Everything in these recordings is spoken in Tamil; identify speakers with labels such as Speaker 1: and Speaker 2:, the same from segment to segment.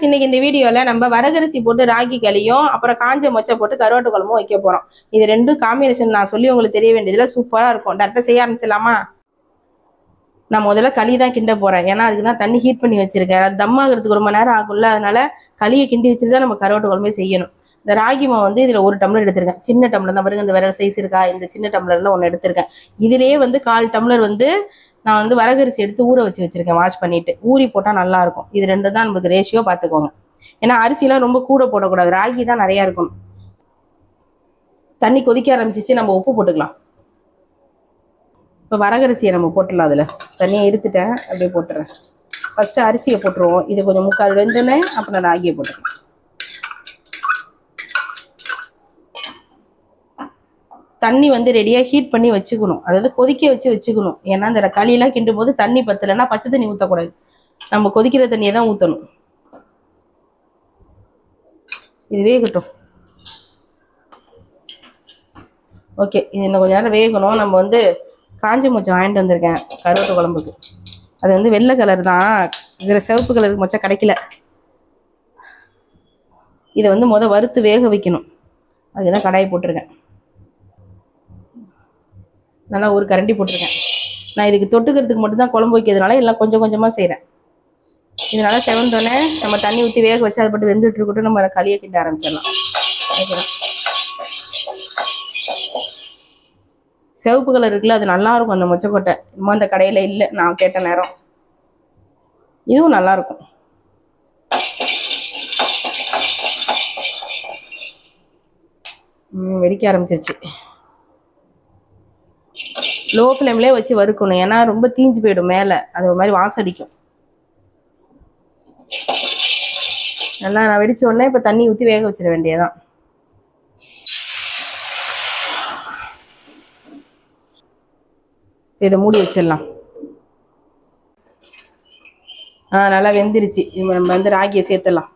Speaker 1: ஃப்ரெண்ட்ஸ் இன்னைக்கு இந்த வீடியோவில் நம்ம வரகரிசி போட்டு ராகி களியும் அப்புறம் காஞ்ச மொச்சை போட்டு கருவாட்டு குழம்பும் வைக்க போகிறோம் இது ரெண்டும் காம்பினேஷன் நான் சொல்லி உங்களுக்கு தெரிய வேண்டியதுல சூப்பராக இருக்கும். டேரெக்டாக செய்ய ஆரம்பிச்சிடலாமா? நான் முதல்ல களி தான் கிண்ட போகிறேன் ஏன்னா அதுக்கு தான் தண்ணி ஹீட் பண்ணி வச்சிருக்கேன். அது தம் ஆகிறதுக்கு ரொம்ப நேரம் ஆகும்ல. அதனால களியை கிண்டி வச்சுட்டு தான் நம்ம கருவாட்டு குழம்பே செய்யணும். இந்த ராகி மாவு வந்து இதில் ஒரு டம்ளர் எடுத்திருக்கேன். சின்ன டம்ளர் தான். பாருங்க இந்த விரல் சைஸ் இருக்கா? இந்த சின்ன டம்ளர்ல ஒன்று எடுத்திருக்கேன். இதுலேயே வந்து கால் டம்ளர் வந்து நான் வந்து வரகரிசி எடுத்து ஊற வச்சு வச்சிருக்கேன் வாஷ் பண்ணிட்டு. ஊறி போட்டால் நல்லா இருக்கும் இது ரெண்டு தான் நம்மளுக்கு ரேஷியோ பார்த்துக்கோங்க ஏன்னா அரிசிலாம் ரொம்ப கூட போடக்கூடாது. ராகி தான் நிறையா இருக்கணும். தண்ணி கொதிக்க ஆரம்பிச்சிச்சு நம்ம உப்பு போட்டுக்கலாம். இப்போ வரகரிசியை நம்ம போட்டுடலாம் அதில். தண்ணியை இருத்துட்டேன் அப்படியே போட்டுறேன். ஃபஸ்ட்டு அரிசியை போட்டுருவோம். இது கொஞ்சம் முக்கால் வெந்தோடனே அப்புறம் ராகியை போட்டுக்கலாம். தண்ணி வந்து ரெடியாக ஹீட் பண்ணி வச்சுக்கணும். அதாவது கொதிக்க வச்சு வச்சுக்கணும். ஏன்னா அந்த களியெல்லாம் கிண்டும் போது தண்ணி பத்தலைன்னா பச்சை தண்ணி ஊற்றக்கூடாது நம்ம கொதிக்கிற தண்ணியை தான் ஊற்றணும் இது வேகட்டும். ஓகே இது இன்னும் கொஞ்ச நேரம் வேகணும். நம்ம வந்து காஞ்ச மொச்சம் வாங்கிட்டு வந்திருக்கேன் கருவாட்டு குழம்புக்கு. அது வந்து வெள்ளை கலர் தான். இதில் சிவப்பு கலருக்கு மொச்சம் கிடைக்கல. இதை வந்து முத வறுத்து வேக வைக்கணும். அதுதான் கடாயை போட்டிருக்கேன். நல்லா ஒரு கரண்டி போட்டிருக்கேன். நான் இதுக்கு தொட்டுக்கிறதுக்கு மட்டும்தான் குழம்பு வைக்கிறதுனால எல்லாம் கொஞ்சம் கொஞ்சமாக செய்கிறேன் இதனால செவந்தோடனே நம்ம தண்ணி ஊற்றி வேக வச்சு அதை போட்டு வெந்துட்டு இருக்கட்டும். நம்ம அதை களியை கிட்ட ஆரம்பிச்சிடலாம். சிவப்பு கலர் இருக்குல்ல அது நல்லாயிருக்கும் அந்த மொச்சக்கொட்டை. இன்னும் அந்த கடையில் இல்லை நான் கேட்ட நேரம். இதுவும் நல்லா இருக்கும். ம், வெடிக்க ஆரம்பிச்சிருச்சு. லோ ஃப்ளேம்லேயே வச்சு வறுக்கணும். ஏன்னா ரொம்ப தீஞ்சு போயிடும் மேலே. அது ஒரு மாதிரி வாசம் அடிக்கும். நல்லா நான் வெடிச்ச உடனே இப்போ தண்ணி ஊற்றி வேக வச்சிட வேண்டியதுதான். இதை மூடி வச்சிடலாம். ஆ நல்லா வெந்துருச்சு. இது நம்ம வந்து ராகியை சேர்த்துடலாம்.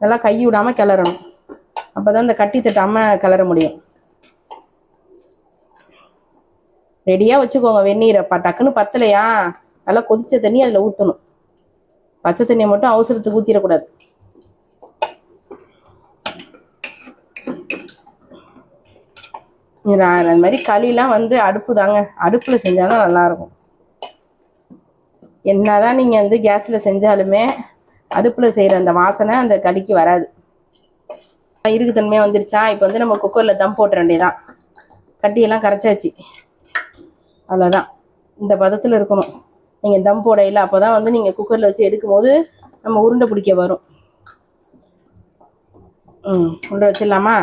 Speaker 1: நல்லா கை விடாமல் கிளறணும். அப்போ தான் இந்த கட்டி தட்டாமல் கிளற முடியும். ரெடியாக வச்சுக்கோங்க வெந்நீரை. பா டக்குன்னு பத்தலையா? நல்லா கொதிச்ச தண்ணி அதில் ஊற்றணும் பச்சை தண்ணியை மட்டும் அவசரத்துக்கு ஊற்றிடக்கூடாது அந்த மாதிரி களிலாம் வந்து அடுப்பு தாங்க அடுப்பில் செஞ்சாதான் நல்லாயிருக்கும். என்னதான் நீங்கள் வந்து கேஸில் செஞ்சாலுமே அடுப்பில் செய்கிற அந்த வாசனை அந்த கடிக்கு வராது. இருக்கு தன்மையாக வந்துருச்சா? இப்போ வந்து நம்ம குக்கரில் தம் போட்டுற வேண்டியதான் கட்டியெல்லாம் கரைச்சாச்சு. அவ்வளோதான் இந்த பதத்தில் இருக்கணும். நீங்கள் தம் போடையில் அப்போ தான் வந்து நீங்கள் குக்கரில் வச்சு எடுக்கும்போது நம்ம உருண்டை பிடிக்க வரும். ம் உருண்டை வச்சிடலாமா?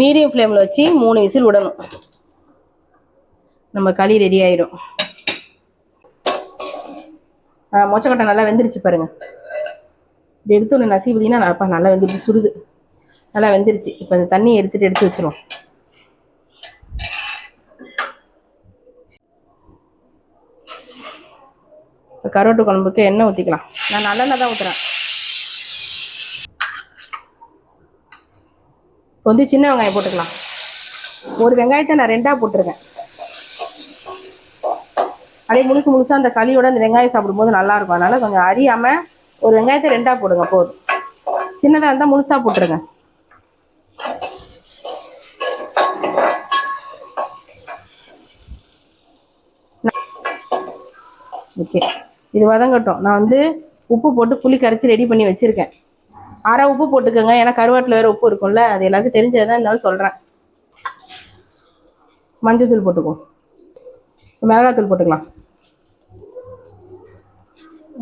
Speaker 1: மீடியம் ஃப்ளேமில் வச்சு மூணு விசில் விடணும். நம்ம களி ரெடி ஆயிடும் ஆ மொச்சக்கொட்டை நல்லா வெந்துருச்சு பாருங்க. இப்படி எடுத்து ஒன்று நசி பார்த்தீங்கன்னா அப்பா நல்லா வெந்துருச்சு சுடுது. நல்லா வெந்துருச்சு. இப்போ இந்த தண்ணியை எடுத்துட்டு எடுத்து வச்சிருவோம். இப்போ கருவாட்டு குழம்புக்கு எண்ணெய் ஊற்றிக்கலாம் நான் நல்லெண்ணெய் தான் ஊற்றுறேன் இப்போ வந்து சின்ன வெங்காயம் போட்டுக்கலாம். ஒரு வெங்காயத்தை நான் ரெண்டாக போட்டிருக்கேன். அப்படியே முழுசு முழுசாக அந்த களியோட அந்த வெங்காயம் சாப்பிடும்போது நல்லா இருக்கும். அதனால கொஞ்சம் அறியாமல் ஒரு வெங்காயத்தை ரெண்டாக போடுங்க போதும். சின்னதாக இருந்தால் முழுசாக போட்டுருங்க. ஓகே. இது வதங்கட்டும். நான் வந்து உப்பு போட்டு புளி கரைச்சி ரெடி பண்ணி வச்சுருக்கேன். அரை உப்பு போட்டுக்கோங்க. ஏன்னா கருவாட்டில் வேறு உப்பு இருக்கும்ல அது எல்லாருக்கும் தெரிஞ்சதான் இருந்தாலும் சொல்கிறேன் மஞ்சள் போட்டுக்குவோம் மிளகாத்தூள் போட்டுக்கலாம்.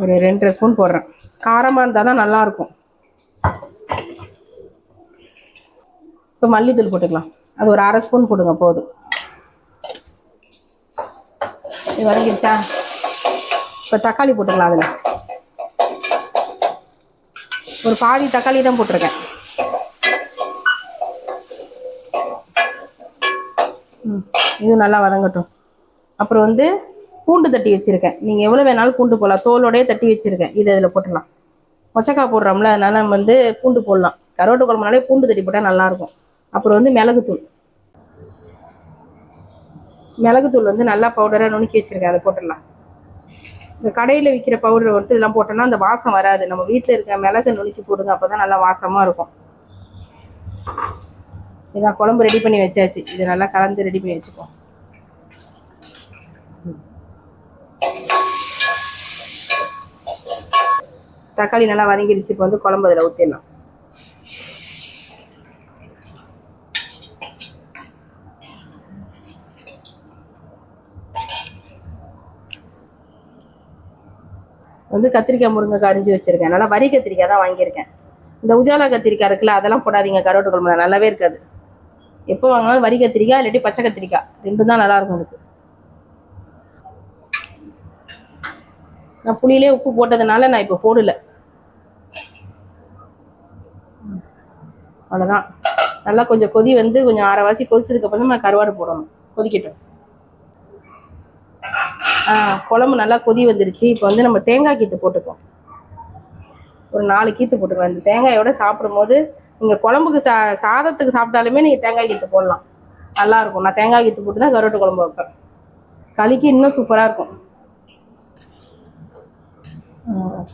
Speaker 1: ஒரு ரெண்டரை ஸ்பூன் போடுறேன். காரமாக இருந்தால் தான் நல்லாயிருக்கும். இப்போ மல்லித்தூள் போட்டுக்கலாம். அது ஒரு அரை ஸ்பூன் போடுங்க போதும். இது வதங்கிடுச்சா? இப்போ தக்காளி போட்டுக்கலாம் அதில். ஒரு பாதி தக்காளி தான் போட்டிருக்கேன். ம், இது நல்லா வதங்கட்டும். அப்புறம் வந்து பூண்டு தட்டி வச்சுருக்கேன். நீங்கள் எவ்வளோ வேணாலும் பூண்டு போடலாம். தோலோடயே தட்டி வச்சுருக்கேன். இது இதில் போட்டுடலாம். கொச்சக்காய் போடுறோம்ல அதனால் நம்ம வந்து பூண்டு போடலாம். கரோட்டு குழம்புனாலே பூண்டு தட்டி போட்டால் நல்லாயிருக்கும் அப்புறம் வந்து மிளகுத்தூள். மிளகுத்தூள் வந்து நல்லா பவுடராக நுணுக்கி வச்சுருக்கேன். அதை போட்டுடலாம். இந்த கடையில் விற்கிற பவுடர் வந்துட்டு இதெல்லாம் போட்டோம்னா அந்த வாசம் வராது. நம்ம வீட்டில் இருக்க மிளகு நுணுக்கி போடுங்க அப்போ தான் நல்லா வாசமாக இருக்கும். இதான் குழம்பு ரெடி பண்ணி வச்சாச்சு. இது நல்லா கலந்து ரெடி பண்ணி வச்சுக்கோம் தக்காளி நல்லா வதங்கிடுச்சு. இப்போ வந்து குழம்பு அதில் ஊற்றிடலாம் வந்து கத்திரிக்காய் முருங்கைக்காய் அரிஞ்சு வச்சிருக்கேன். நல்லா வரி கத்திரிக்காய் தான் வாங்கியிருக்கேன். இந்த உஜாலா கத்திரிக்காய் இருக்குல்ல அதெல்லாம் போடாதீங்க. கருவாட்டு குழம்புல நல்லாவே இருக்காது. எப்போ வாங்கினாலும் வரி கத்திரிக்காய் இல்லாட்டி பச்சை கத்திரிக்காய். ரெண்டும் தான் நல்லாயிருக்கும் அதுக்கு. நான் புளியிலே உப்பு போட்டதுனால நான் இப்போ போடலை. அவ்வளோதான் நல்லா கொஞ்சம் கொதி வந்து கொஞ்சம் அரை வாசி அப்புறம் நான் கருவாடு போடணும். கொதிக்கட்டும். குழம்பு நல்லா கொதி வந்துருச்சு. இப்போ வந்து நம்ம தேங்காய் கீத்து போட்டுப்போம் ஒரு நாலு கீத்து போட்டுக்கலாம் இந்த தேங்காயோட சாப்பிடும்போது நீங்கள் குழம்புக்கு சா சாதத்துக்கு சாப்பிட்டாலுமே நீங்கள் தேங்காய் கீத்து போடலாம். நல்லா இருக்கும். நான் தேங்காய் கீத்து போட்டு தான் கருவாட்டு குழம்பு வைப்பேன். களிக்கு இன்னும் சூப்பராக இருக்கும்.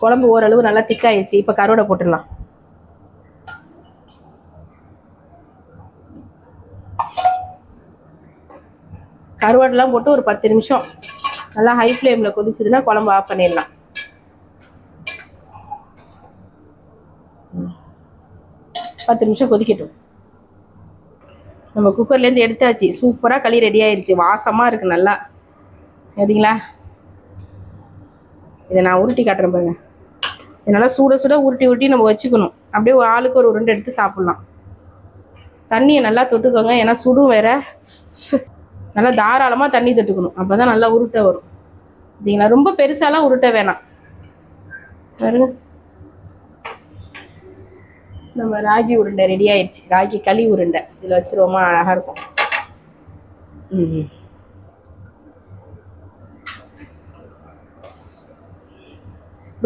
Speaker 1: குழம்பு ஓரளவு நல்லா திக்காயிடுச்சு இப்போ கருவாடை போட்டுடலாம். கருவாடெல்லாம் போட்டு ஒரு பத்து நிமிஷம் நல்லா ஹை ஃப்ளேமில் கொதிச்சதுன்னா குழம்பு ஆஃப் பண்ணிடலாம். பத்து நிமிஷம் கொதிக்கட்டும். நம்ம குக்கர்லேருந்து எடுத்தாச்சு. சூப்பராக களி ரெடி ஆயிடுச்சு வாசமாக இருக்குது நல்லா. சரிங்களா? இதை நான் உருட்டி காட்டுறேன் பாருங்க. இதை நல்லா சுட சுட உருட்டி உருட்டி நம்ம வச்சுக்கணும். அப்படியே ஒரு ஆளுக்கு ஒரு உருண்டை எடுத்து சாப்பிட்லாம். தண்ணியை நல்லா தொட்டுக்கோங்க. ஏன்னா சுடும் வேற. நல்லா தாராளமாக தண்ணி தட்டுக்கணும். அப்போ தான் நல்லா உருட்டை வரும். சரிங்களா ரொம்ப பெருசாலாம் உருட்ட வேணாம். பாருங்க. நம்ம ராகி உருண்டை ரெடி ஆயிடுச்சு. ராகி களி உருண்டை. இதில் வச்சிருவோமா அழகாக இருக்கும். ம்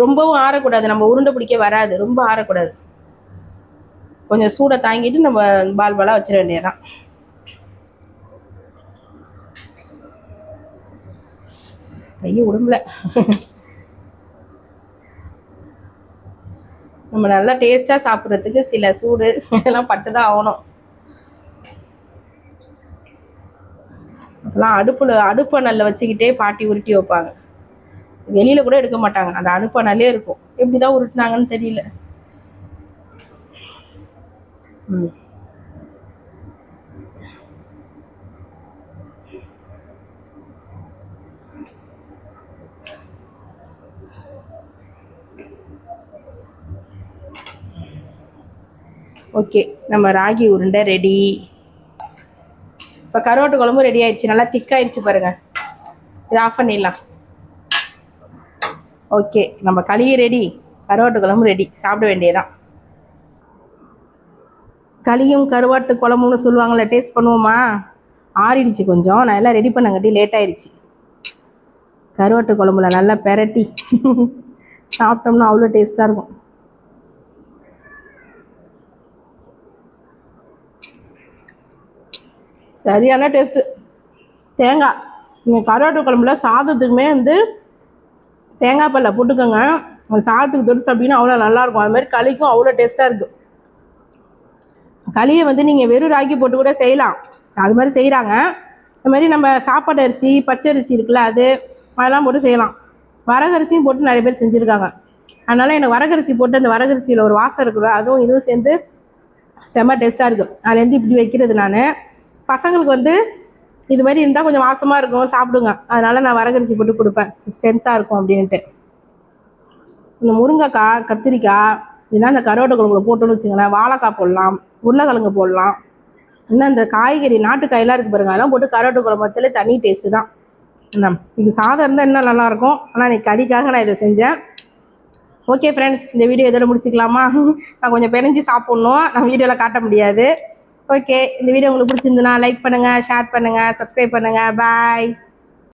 Speaker 1: ரொம்பவும் ஆறக்கூடாது. நம்ம உருண்டை பிடிக்க வராது. ரொம்ப ஆறக்கூடாது. கொஞ்சம் சூடை தாங்கிட்டு நம்ம பால் பாலாக வச்சிட வேண்டியதுதான். கையை உடம்புல. நம்ம நல்லா டேஸ்ட்டாக சாப்பிட்றதுக்கு சில சூடு இதெல்லாம் பட்டு தான் ஆகணும். அப்போலாம் அடுப்பில் அடுப்பணல்ல வச்சுக்கிட்டே பாட்டி உருட்டி வைப்பாங்க. வெளியில் கூட எடுக்க மாட்டாங்க. அந்த அடுப்பணலே இருக்கும். எப்படி தான் உருட்டுனாங்கன்னு தெரியல. ம். ஓகே நம்ம ராகி உருண்டை ரெடி இப்போ கருவாட்டு குழம்பு ரெடி ஆயிடுச்சு நல்லா திக்காயிடுச்சு பாருங்கள் இது ஆஃப் பண்ணிடலாம். ஓகே நம்ம களியும் ரெடி கருவாட்டு குழம்பு ரெடி சாப்பிட வேண்டியதுதான். களியும் கருவாட்டு குழம்புன்னு சொல்லுவாங்கள்ல டேஸ்ட் பண்ணுவோமா? ஆறிடுச்சு கொஞ்சம் நான் எல்லாம் ரெடி பண்ணங்காட்டி லேட் ஆயிடுச்சு. கருவாட்டு குழம்புல நல்லா பெரட்டி சாப்பிட்டோம்னா அவ்வளோ டேஸ்ட்டாக இருக்கும். சரியான டேஸ்ட்டு தேங்காய். நீங்கள் கருவாட்டு குழம்புல சாதத்துக்குமே வந்து தேங்காய் பல்ல போட்டுக்கோங்க. அந்த சாதத்துக்கு தொட்டு சாப்பிட்டீங்கன்னா அவ்வளோ நல்லாயிருக்கும். அது மாதிரி களிக்கும் அவ்வளோ டேஸ்ட்டாக இருக்குது களியை வந்து நீங்கள் வெறும் ராக்கி போட்டு கூட செய்யலாம். அது மாதிரி செய்கிறாங்க அது மாதிரி நம்ம சாப்பாடு அரிசி பச்சை அரிசி இருக்குல்ல அது அதெல்லாம் போட்டு செய்யலாம். வரகரிசியும் போட்டு நிறைய பேர் செஞ்சுருக்காங்க. அதனால் எனக்கு வரகரிசி போட்டு அந்த வரகரிசியில் ஒரு வாசம் இருக்குல்ல அதுவும் இதுவும் சேர்ந்து செம்ம டேஸ்ட்டாக இருக்குது அதுலேருந்து இப்படி வைக்கிறது நான். பசங்களுக்கு வந்து இது மாதிரி இருந்தால் கொஞ்சம் வாசமாக இருக்கும் சாப்பிடுங்க. அதனால் நான் வரகரிசி போட்டு கொடுப்பேன். ஸ்ட்ரென்த்தாக இருக்கும் அப்படின்ட்டு இந்த முருங்கைக்காய் கத்திரிக்காய் இல்லைன்னா இந்த கருவாட்டு குழம்புல போட்டோன்னு வச்சுங்களேன் வாழைக்காய் போடலாம் உருளைக்கிழங்கு போடலாம். இன்னும் இந்த காய்கறி நாட்டுக்காயெல்லாம் இருக்குது பாருங்க அதெல்லாம் போட்டு கருவாட்டு குழம்பு வச்சாலே தனி டேஸ்ட்டு தான். என்ன? இது சாதம் இருந்தால் இன்னும் நல்லாயிருக்கும் ஆனால் இன்றைக்கி கறிக்காக நான் இதை செஞ்சேன். ஓகே ஃப்ரெண்ட்ஸ் இந்த வீடியோ இதோட முடிச்சுக்கலாமா? நான் கொஞ்சம் பிணைஞ்சு சாப்பிட்ணும். நான் வீடியோவில் காட்ட முடியாது. ஓகே இந்த வீடியோ உங்களுக்கு பிடிச்சிருந்துன்னா லைக் பண்ணுங்கள் ஷேர் பண்ணுங்கள் சப்ஸ்கிரைப் பண்ணுங்கள் பாய்